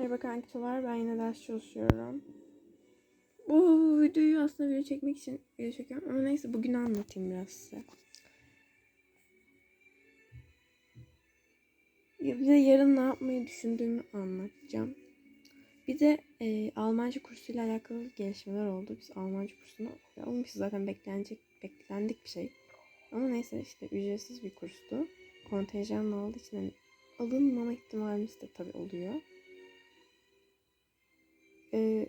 Merhaba kankiler, ben yine ders çalışıyorum. Bu videoyu aslında video çekmek için video çekiyorum ama neyse bugün anlatayım biraz size. Bir de yarın ne yapmayı düşündüğümü anlatacağım. Bir de e, Almanca kursuyla alakalı gelişmeler oldu. Biz Almanca kursuna almışız zaten beklenecek, beklendik bir şey. Ama neyse işte ücretsiz bir kurstu. Kontenjanla aldığı için hani alınmama ihtimalimiz de tabii oluyor. Ee,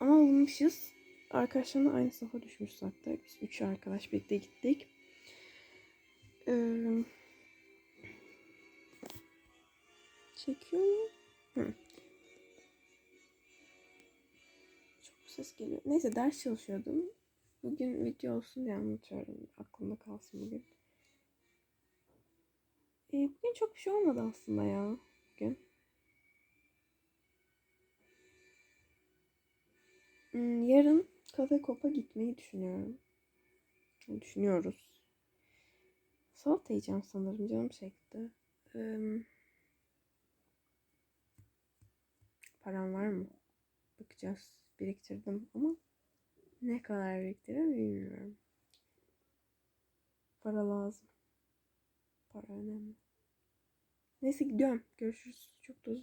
ama alınmışız. Arkadaşlarımla aynı sınıfa düşmüş zaten. Biz üç arkadaş birlikte gittik. Ee, çekiyor mu? Hı. Çok ses geliyor. Neyse ders çalışıyordum. Bugün video olsun diye anlatıyorum. Aklımda kalsın bugün. Ee, bugün çok bir şey olmadı aslında ya. Bugün. Yarın kafe kopa gitmeyi düşünüyorum. Düşünüyoruz. Salata yiyeceğim sanırım. Canım çekti. Ee, param var mı? Bakacağız. Biriktirdim ama ne kadar biriktirdim bilmiyorum. Para lazım. Para önemli. Neyse gidiyorum. Görüşürüz. Çok da.